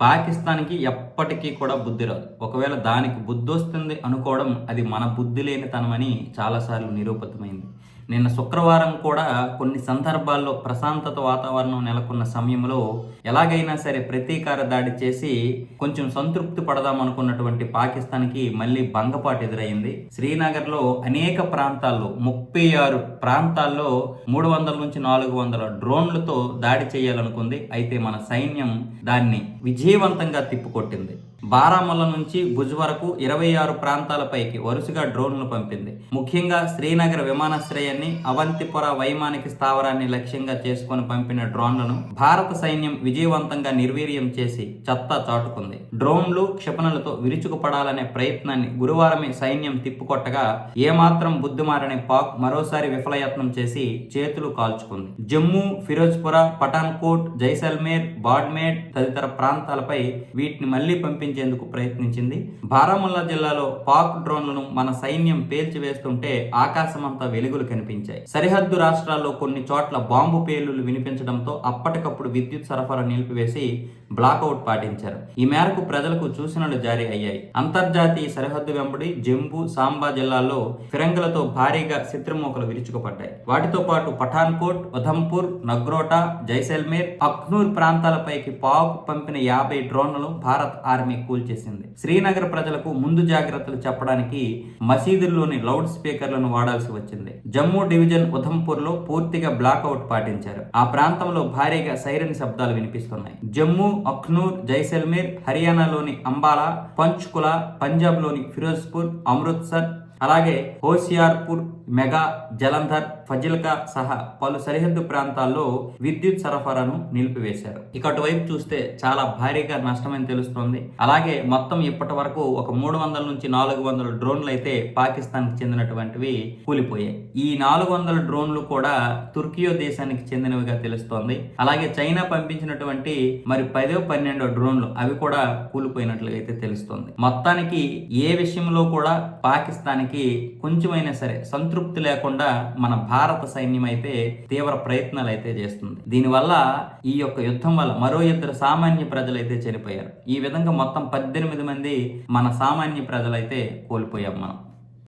పాకిస్తాన్కి ఎప్పటికీ కూడా బుద్ధి రాదు. ఒకవేళ దానికి బుద్ధి వస్తుంది అనుకోవడం అది మన బుద్ధి లేనితనమని చాలాసార్లు నిరూపితమైంది. నిన్న శుక్రవారం కూడా కొన్ని సందర్భాల్లో ప్రశాంతత వాతావరణం నెలకొన్న సమయంలో ఎలాగైనా సరే ప్రతీకార దాడి చేసి కొంచెం సంతృప్తి పడదాం అనుకున్నటువంటి పాకిస్తాన్కి మళ్ళీ భంగపాటు ఎదురైంది. శ్రీనగర్లో అనేక ప్రాంతాల్లో ముప్పై ఆరు ప్రాంతాల్లో మూడు వందల నుంచి నాలుగు వందల డ్రోన్లతో దాడి చేయాలనుకుంది. అయితే మన సైన్యం దాన్ని విజయవంతంగా తిప్పుకొట్టింది. బారాముల్ల నుంచి భుజ్ వరకు ఇరవై ఆరు ప్రాంతాలపైకి వరుసగా డ్రోన్లు పంపింది. ముఖ్యంగా శ్రీనగర్ విమానాశ్రయాన్ని అవంతిపుర వైమానిక స్థావరాన్ని లక్ష్యంగా చేసుకొని పంపిన డ్రోన్లను భారత సైన్యం విజయవంతంగా నిర్వీర్యం చేసి చెత్త చాటుకుంది. డ్రోన్లు క్షిపణులతో విరుచుకుపడాలనే ప్రయత్నాన్ని గురువారమే సైన్యం తిప్పుకొట్టగా ఏమాత్రం బుద్ధిమారని పాక్ మరోసారి విఫలయత్నం చేసి చేతులు కాల్చుకుంది. జమ్మూ ఫిరోజ్పుర పఠాన్కోట్ జైసల్మేర్ బాడ్మేర్ తదితర ప్రాంతాలపై వీటిని మళ్ళీ పంపించేందుకు ప్రయత్నించింది. బారాముల్లా జిల్లాలో పాక్ డ్రోన్లను మన సైన్యం పేల్చివేస్తుంటే ఆకాశమంతా వెలుగులు కనిపించాయి. సరిహద్దు రాష్ట్రాల్లో కొన్ని చోట్ల బాంబు పేలులు వినిపించడంతో అప్పటికప్పుడు విద్యుత్ సరఫరా నిలిపివేసి బ్లాకౌట్ పాటించారు. ఈ మేరకు ప్రజలకు సూచనలు జారీ అయ్యాయి. అంతర్జాతీయ సరిహద్దు వెంబడి జంబు సాంబా జిల్లాల్లో ఫిరంగులతో భారీగా శత్రుమూకలు విరుచుకుపడ్డాయి. వాటితో పాటు పఠాన్కోట్ ఉధంపూర్ నగ్రోటా జైసల్మేర్ అఖ్నూర్ ప్రాంతాలపైకి పాక్ పంపిన యాభై డ్రోన్లను భారత్ ఆర్మీ కూల్చేసింది. శ్రీనగర్ ప్రజలకు ముందు జాగ్రత్తలు చెప్పడానికి మసీదుల్లోని లౌడ్ స్పీకర్లను వాడాల్సి వచ్చింది. జమ్మూ డివిజన్ ఉధంపూర్లో పూర్తిగా బ్లాక్అవుట్ పాటించారు. ఆ ప్రాంతంలో భారీగా సైరన్ శబ్దాలు వినిపిస్తున్నాయి. జమ్మూ అఖ్నూర్ జైసల్మేర్ హర్యానాలోని అంబాలా పంచ్కుల పంజాబ్లోని ఫిరోజ్పూర్ అమృత్సర్ అలాగే హోషియార్పూర్ మెగా జలంధర్ ఫజిల్కా సహా పలు సరిహద్దు ప్రాంతాల్లో విద్యుత్ సరఫరాను నిలిపివేశారు. ఇక అటువైపు చూస్తే చాలా భారీగా నష్టమని తెలుస్తోంది. అలాగే మొత్తం ఇప్పటి వరకు ఒక మూడు వందల నుంచి నాలుగు వందల డ్రోన్లు అయితే పాకిస్తాన్కి చెందినటువంటివి కూలిపోయాయి. ఈ నాలుగు వందల డ్రోన్లు కూడా తుర్కియో దేశానికి చెందినవిగా తెలుస్తోంది. అలాగే చైనా పంపించినటువంటి మరి పదో పన్నెండో డ్రోన్లు అవి కూడా కూలిపోయినట్లుగా అయితే తెలుస్తోంది. మొత్తానికి ఏ విషయంలో కూడా మనకి కొంచెమైనా సరే సంతృప్తి లేకుండా మన భారత సైన్యం అయితే తీవ్ర ప్రయత్నాలు అయితే చేస్తుంది. దీనివల్ల ఈ యొక్క యుద్ధం వల్ల మరో ఇద్దరు సామాన్య ప్రజలైతే చనిపోయారు. ఈ విధంగా మొత్తం పద్దెనిమిది మంది మన సామాన్య ప్రజలైతే కోల్పోయాం మనం.